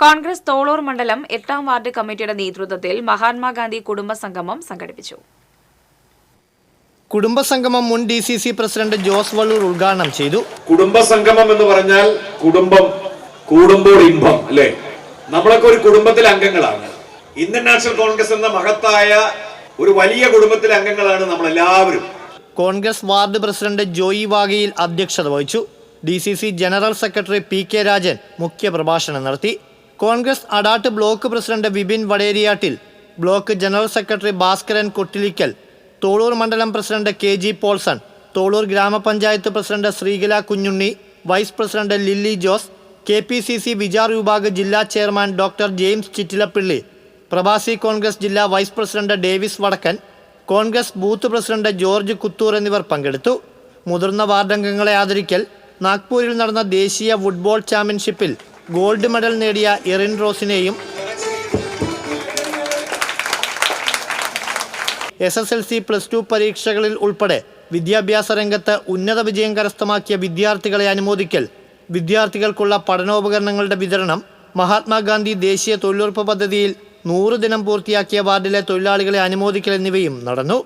കോൺഗ്രസ് തോളൂർ മണ്ഡലം എട്ടാം വാർഡ് കമ്മിറ്റിയുടെ നേതൃത്വത്തിൽ മഹാത്മാഗാന്ധി കുടുംബ സംഗമം സംഘടിപ്പിച്ചു. കുടുംബസംഗമം മുൻ D C C president Jose Valloor ഉദ്ഘാടനം ചെയ്തു. കുടുംബസംഗമം എന്ന് പറഞ്ഞാൽ കുടുംബം കൂടുമ്പോൾ ഇമ്പം അല്ലെ? നമ്മളൊക്കെ ഒരു കുടുംബത്തിലെ അംഗങ്ങളാണ്. ഇന്ത്യൻ നാഷണൽ കോൺഗ്രസ് എന്ന മഹത്തായ ഒരു വലിയ കുടുംബത്തിലെ അംഗങ്ങളാണ് നമ്മൾ എല്ലാവരും Congress ward president Joy Vagayil അധ്യക്ഷത വഹിച്ചു. D C C general secretary P K Rajan മുഖ്യ പ്രഭാഷണം നടത്തി. Congress Adat block president Vipin Vadeeriyattil block general secretary Bhaskaran Kottilikkal Tholur മണ്ഡലം president K G Paulson Tholur ഗ്രാമപഞ്ചായത്ത് president Sreekala Kunjunni vice president Lilly Jose K P C C Vichar Vibhag ജില്ലാ chairman doctor James Chittilappilly പ്രവാസി കോൺഗ്രസ് ജില്ലാ vice president Davis Vadakkan Congress booth president George Kuthur എന്നിവർ പങ്കെടുത്തു. മുതിർന്ന വാർഡംഗങ്ങളെ ആദരിക്കൽ നാഗ്പൂരിൽ നടന്ന ദേശീയ ഫുട്ബോൾ ചാമ്പ്യൻഷിപ്പിൽ ഗോൾഡ് മെഡൽ നേടിയ Erin റോസിനെയും S S L C plus two പരീക്ഷകളിൽ ഉൾപ്പെടെ വിദ്യാഭ്യാസ രംഗത്ത് ഉന്നത വിജയം കരസ്ഥമാക്കിയ വിദ്യാർത്ഥികളെ അനുമോദിക്കൽ വിദ്യാർത്ഥികൾക്കുള്ള പഠനോപകരണങ്ങളുടെ വിതരണം മഹാത്മാഗാന്ധി ദേശീയ തൊഴിലുറപ്പ് പദ്ധതിയിൽ നൂറ് ദിനം പൂർത്തിയാക്കിയ വാർഡിലെ തൊഴിലാളികളെ അനുമോദിക്കൽ എന്നിവയും നടന്നു.